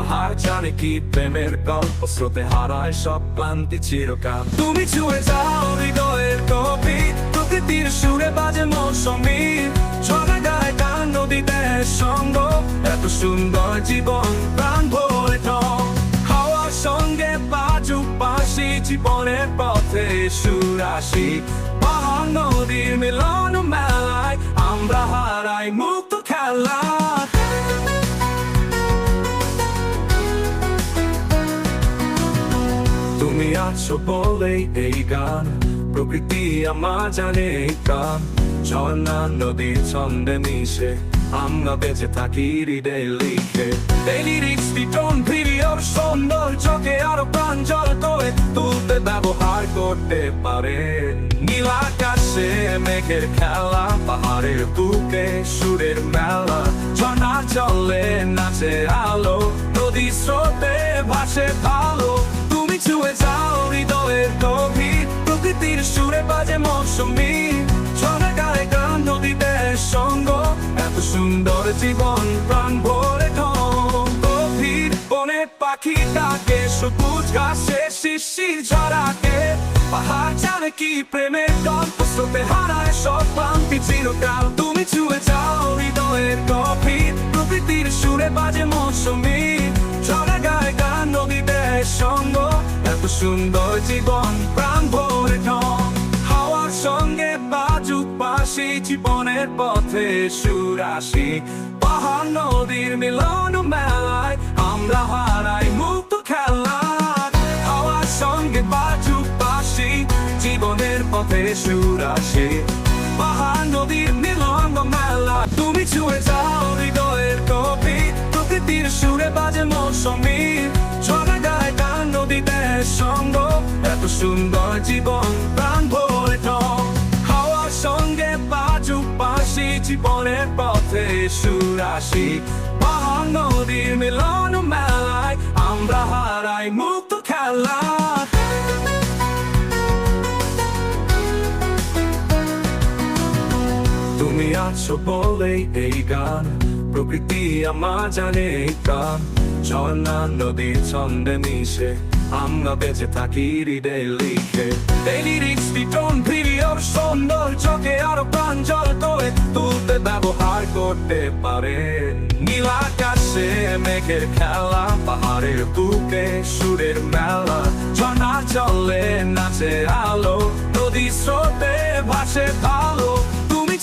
পাহাড়, জানে কি প্রেমের গল্প। স্রোতে হারায় সব ক্লান্তি চিরকাল। তুমি ছুঁয়ে যাও হৃদয়ের গভীর। প্রকৃতির সুরে বাজে মৌসুমি। ঝড়ে গায়ে গান নদীতে সঙ্গ। এত সুন্দর জীবন প্রাণ ভরে। হাওয়ার সঙ্গে বাজু পাশি জীবনের পথে সুরাশি। পাহাড় নদীর মিলন মেলায় আমরা হারাই মুক্ত খেলা। তুমি আছো বলেই এই গান, প্রকৃতি আমার জানে গান ঝর্ণা নদীর ছন্দে মিশে, আমরা বেঁচে থাকি হৃদয়ে লিখে। এই ভিডিওর সৌন্দর্যকে আরও প্রাঞ্জল করে তুলতে ব্যবহার করতে পারে। নীল আকাশে মেঘের খেলা, পাহাড়ের বুকে সুরের মেলা। ঝর্ণা চলে নাচে আলো নদী স্রোতে ভাসে ভালো সুরে বাজে মৌসুমি ঝড়ে গায়ে গান নদীতে সঙ্গ এত সুন্দর জীবন প্রাণ ভরে গভীর বনে পাখি ডাকে সবুজ ঘাসে শিশির ঝরাকে পাহাড় কি প্রেমের গল্প হারায় সব চিরকাল তুমি ছুঁয়ে যাও হৃদয়ের গভীর প্রকৃতির সুরে বাজে মৌসুমি ঝড়ে গায়ে গান নদীতে সঙ্গ এত সুন্দর জীবন প্রাণ পাশি জীবনের পথে সুরাশি পাহাড় নদীর মিলন মেলায় আমরা হারাই মুক্ত খেলা হাওয়ার সঙ্গে বাজুক পাশি, জীবনের পথে সুরাশি পাহাড় নদীর মিলন মেলা, তুমি ছুঁয়ে যাও হৃদয়ের কবি প্রকৃতির সুরে বাজে মৌসুমি ঝড়ে গায়ে গান নদীতে সঙ্গ। এত সুন্দর জীবন পথে সুরাশি পাহাড় নদীর মিলন মেলায় আমরা হারাই মুক্ত খেলা। তুমি আছো বলেই এই গান, প্রকৃতি আমার জানে এই ঝর্ণা নদীর ছন্দে মিশে আমরা বেঁচে থাকি হৃদয়ে লিখে। এই সৌন্দর্যকে তুলতে করতে পারে। নীলাকাশে মেঘের খেলা, পাহাড়ের বুকে সুরের মেলা, ঝর্ণা চলে নাচে আলো নদী স্রোতে ভাসে ভালো